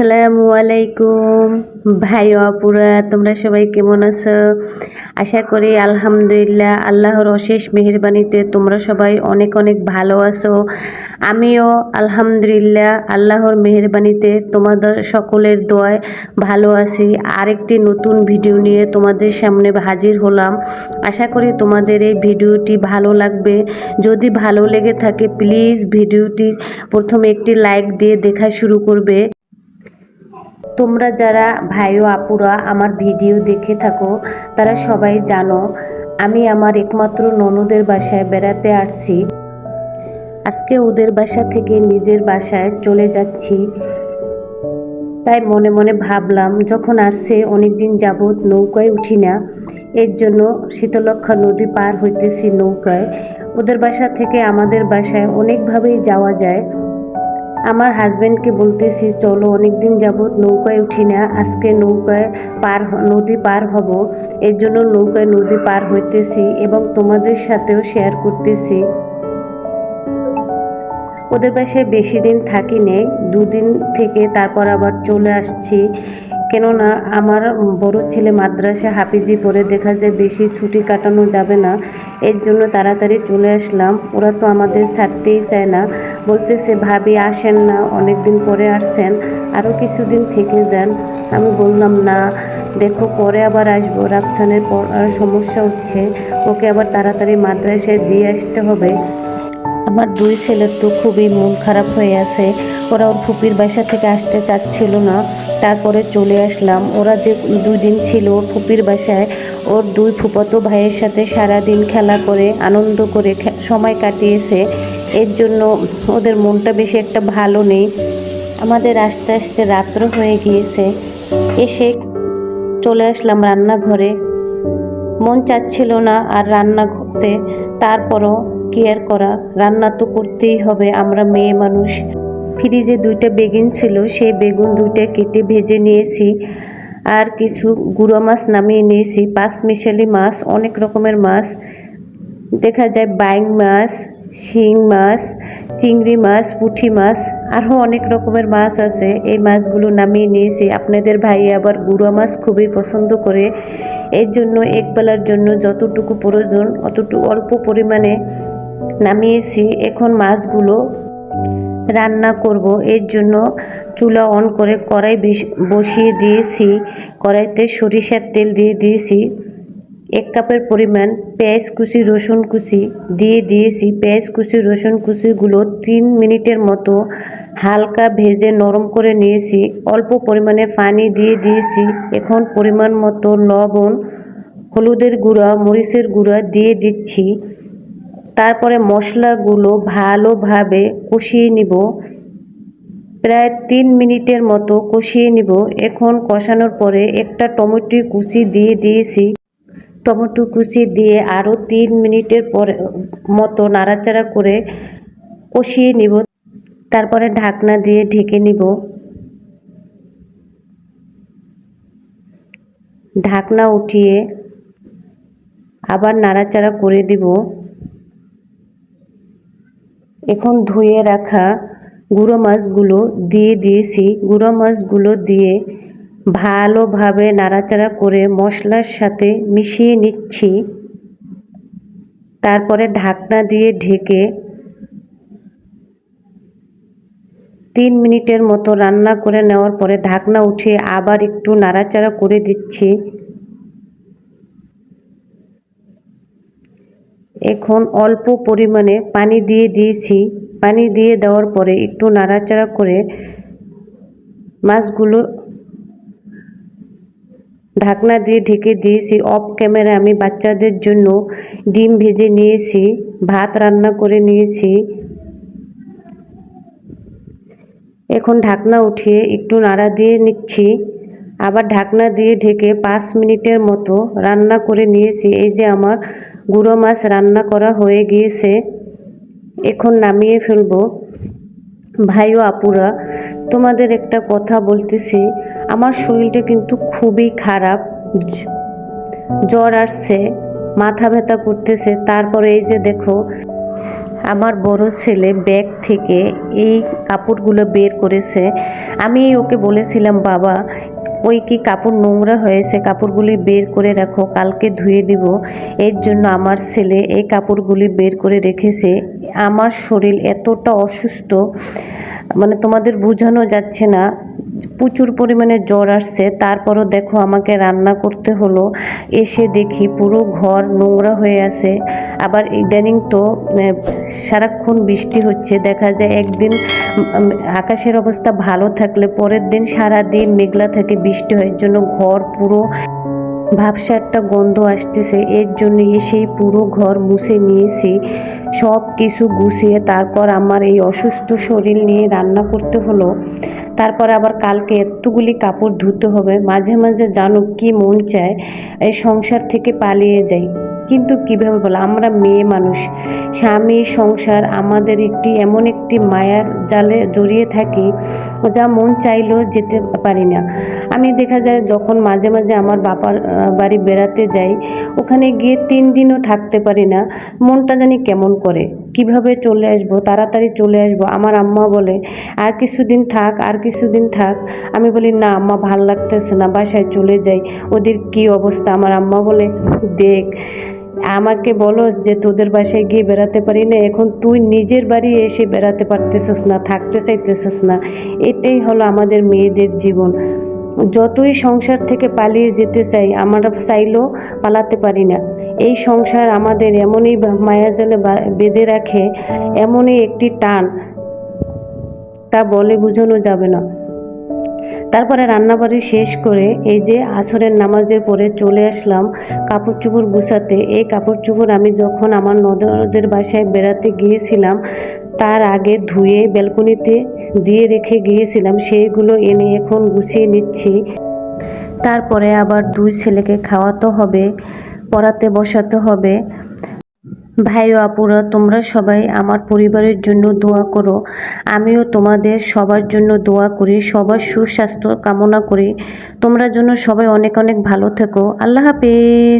আসসালামু আলাইকুম। ভাই ও আপুরা, তোমরা সবাই কেমন আছো? আশা করি আলহামদুলিল্লাহ আল্লাহর অশেষ মেহেরবানিতে তোমরা সবাই অনেক অনেক ভালো আছো। আমিও আলহামদুলিল্লাহ আল্লাহর মেহেরবানিতে তোমাদের সকলের দোয়ায় ভালো আছি। আরেকটি নতুন ভিডিও নিয়ে তোমাদের সামনে হাজির হলাম। আশা করি তোমাদের এই ভিডিওটি ভালো লাগবে। যদি ভালো লেগে থাকে, প্লিজ ভিডিওটি প্রথমে একটি লাইক দিয়ে দেখা শুরু করবে। তোমরা যারা ভাই ও আপুরা আমার ভিডিও দেখে থাকো, তারা সবাই জানো, আমি আমার একমাত্র ননদের বাসায় বেড়াতে আসছি। আজকে ওদের বাসা থেকে নিজের বাসায় চলে যাচ্ছি। তাই মনে মনে ভাবলাম, যখন আসছে অনেকদিন যাবৎ নৌকায় উঠি না, এর জন্য শীতলক্ষা নদী পার হইতেছি নৌকায়। ওদের বাসা থেকে আমাদের বাসায় অনেকভাবেই যাওয়া যায়। আমার হাজব্যান্ডকে বলতেছি, চলো অনেকদিন যাবৎ নৌকায় উঠি না, আজকে নৌকায় পার নদী পার হব। এর জন্য নৌকায় নদী পার হইতেছি এবং তোমাদের সাথেও শেয়ার করতেছি। ওদের পাশে বেশি দিন থাকি নেই দুদিন থেকে তারপর আবার চলে আসছি। কেননা আমার বড় ছেলে মাদ্রাসা হাফিজি পরে দেখা যায় বেশি ছুটি কাটানো যাবে না। এর জন্য তাড়াতাড়ি চলে আসলাম। ওরা তো আমাদের ছাড়তেই চায় না। বলতেছে, ভাবি, আসেন না। অনেক দিন পরে আসছেন। আরও কিছুদিন থেকে যান। আমি বললাম, না। দেখো, পরে আবার আসব। রাফসানের সমস্যা হচ্ছে। ওকে আবার তাড়াতাড়ি মাদ্রাসায় দিয়ে আসতে হবে। আমার দুই ছেলের তো খুবই মন খারাপ হয়ে আছে। ওরা ওর ফুপির বাসা থেকে আসতে চাচ্ছিল না। তারপরে চলে আসলাম। ওরা যে দুই দিন ছিল ওর ফুপির বাসায়, ওর দুই ফুপতো ভাইয়ের সাথে সারা দিন খেলা করে, আনন্দ করে সময় কাটিয়েছে। এর জন্য ওদের মনটা বেশি একটা ভালো নেই। আমাদের আস্তে আস্তে রাত্র হয়ে গিয়েছে। এসে চলে আসলাম রান্নাঘরে। মন চাচ্ছিল না আর রান্না করতে। তারপরও কেয়ার করা? রান্না তো করতেই হবে, আমরা মেয়ে মানুষ। ফ্রিজে দুইটা বেগুন ছিল, সেই বেগুন দুইটা কেটে ভেজে নিয়েছি। আর কিছু গুঁড়ো মাছ নামিয়ে নিয়েছি পাঁচ মিশালি মাছ, অনেক রকমের মাছ। দেখা যায় বাইং মাছ, শিং মাছ, চিংড়ি মাছ, পুঁটি মাছ আরও অনেক রকমের মাছ আছে। এই মাছগুলো নামিয়ে নিয়েছি। আপনাদের ভাই আবার গুঁড়ো মাছ খুবই পছন্দ করে। এর জন্য একবেলার জন্য যতটুকু প্রয়োজন, অতটুকু অল্প পরিমাণে নামিয়েছি। এখন মাছগুলো রান্না করব। এর জন্য চুলা অন করে কড়াই বসিয়ে দিয়েছি। কড়াইতে সরিষার তেল দিয়ে দিয়েছি। এক কাপের পরিমাণ পেঁয়াজ কুচি, রসুন কুচি দিয়ে দিয়েছি। পেঁয়াজ কুচি, রসুন কুচিগুলো তিন মিনিটের মতো হালকা ভেজে নরম করে নিয়েছি। অল্প পরিমাণে পানি দিয়ে দিয়েছি। এখন পরিমাণ মতো লবণ, হলুদের গুঁড়া, মরিচের গুঁড়া দিয়ে দিচ্ছি। তারপরে মশলাগুলো ভালোভাবে কষিয়ে নিব। প্রায় তিন মিনিটের মতো কষিয়ে নিব। এখন কষানোর পরে একটা টমেটো কুচি দিয়ে দিয়েছি। টমেটো কুচি দিয়ে আরও তিন মিনিটের পরে মতো নাড়াচাড়া করে কষিয়ে নিব। তারপরে ঢাকনা দিয়ে ঢেকে নিব। ঢাকনা উঠিয়ে আবার নাড়াচাড়া করে দিব। এখন ধুয়ে রাখা গুঁড়ো মাছগুলো দিয়ে দিয়েছি। গুঁড়ো মাছগুলো দিয়ে ভালোভাবে নাড়াচাড়া করে মশলার সাথে মিশিয়ে নিচ্ছি। তারপরে ঢাকনা দিয়ে ঢেকে তিন মিনিটের মতো রান্না করে নেওয়ার পরে ঢাকনা উঠিয়ে আবার একটু নাড়াচাড়া করে দিচ্ছি। এখন অল্প পরিমাণে পানি দিয়ে দিয়েছি। পানি দিয়ে দেওয়ার পরে একটু নাড়াচাড়া করে মাছগুলো ঢাকনা দিয়ে ঢেকে দিয়েছি। অফ ক্যামেরা আমি বাচ্চাদের জন্য ডিম ভেজে নিয়েছি, ভাত রান্না করে নিয়েছি। এখন ঢাকনা উঠিয়ে একটু নাড়া দিয়ে নিচ্ছি। আবার ঢাকনা দিয়ে ঢেকে পাঁচ মিনিটের মতো রান্না করে নিয়েছি। এই যে আমার গুঁড়ো মাছ রান্না করা হয়ে গিয়েছে। এখন নামিয়ে ফেলব। ভাই ও আপুরা, তোমাদের একটা কথা বলতেছি। আমার শরীরটা কিন্তু খুবই খারাপ। জ্বর আসছে, মাথা ব্যথা করতেছে। তারপরে এই যে দেখো, আমার বড় ছেলে ব্যাগ থেকে এই কাপড়গুলো বের করেছে। আমি ওকে বলেছিলাম, বাবা ওই কি কাপড় নোংরা হয়েছে? কাপড়গুলি বের করে রাখো, কালকে ধুয়ে দিব। এর জন্য আমার ছেলে এই কাপড়গুলি বের করে রেখেছে। আমার শরীর এতটা অসুস্থ মানে তোমাদের বোঝানো যাচ্ছে না। প্রচুর পরিমাণে জ্বর আসছে। তারপরও দেখো আমাকে রান্না করতে হলো। এসে দেখি পুরো ঘর নোংরা হয়ে আছে। আবার ইদানিং তো সারাক্ষণ বৃষ্টি হচ্ছে। দেখা যায় একদিন আকাশের অবস্থা ভালো থাকলে পরের দিন সারা দিন মেঘলা থাকে, বৃষ্টি হয়। জন্য ঘর পুরো ভাবসা একটা গন্ধ আসতেছে। এর জন্য সেই পুরো ঘর মুছে নিয়েছি। সব কিছু গুছিয়ে তারপর আমার এই অসুস্থ শরীর নিয়ে রান্না করতে হলো। তারপর আবার কালকে এতগুলি কাপড় ধুতে হবে। মাঝে মাঝে জানো কি মন চায়? এই সংসার থেকে পালিয়ে যাই। কিন্তু কীভাবে বলো? আমরা মেয়ে মানুষ। স্বামী, সংসার আমাদের একটি, এমন একটি মায়ার জালে জড়িয়ে থাকি, যা মন চাইলেও যেতে পারি না। আমি দেখা যায় যখন মাঝে মাঝে আমার বাবার বাড়ি বেড়াতে যাই, ওখানে গিয়ে তিন দিনও থাকতে পারি না। মনটা জানি কেমন করে? কীভাবে চলে আসব? তাড়াতাড়ি চলে আসব? আমার আম্মা বলে, আর কিছুদিন থাক, আর কিছুদিন থাক। আমি বলি, না আম্মা, ভালো লাগতেছে না, বাসায় চলে যাই। ওদের কি অবস্থা? আমার আম্মা বলে, দেখ আমাকে বলো যে তোদের বাসায় গিয়ে বেড়াতে পারি না, এখন তুই নিজের বাড়ি এসে বেড়াতে পারতেছিস না, থাকতে চাইতেছিস না। এটাই হলো আমাদের মেয়েদের জীবন। যতই সংসার থেকে পালিয়ে যেতে চাই, আমরা চাইলেও পালাতে পারি না। এই সংসার আমাদের এমনই মায়াজালে বেঁধে রাখে, এমনই একটি টান। তা বলে বোঝানো যাবে না। তারপরে রান্নাবাড়ি শেষ করে এই যে আসরের নামাজের পরে চলে আসলাম, কাপড় চোপড় গুছাতে। এই কাপড় চোপড় আমি যখন আমার নদরদের বাসায় বেড়াতে গিয়েছিলাম, তার আগে ধুয়ে ব্যালকনিতে দিয়ে রেখে গিয়েছিলাম, সেইগুলো এনে এখন গুছিয়ে নিচ্ছি। তারপরে আবার দুই ছেলেকে খাওয়াতে হবে, পড়াতে বসাতে হবে। ভাই ও আপুরা, তোমরা সবাই আমার পরিবারের জন্য দোয়া করো। আমিও তোমাদের সবার জন্য দোয়া করি, সবার সুস্বাস্থ্য কামনা করি। তোমরা জন্য সবাই অনেক অনেক ভালো থেকো। আল্লাহ হাফেজ।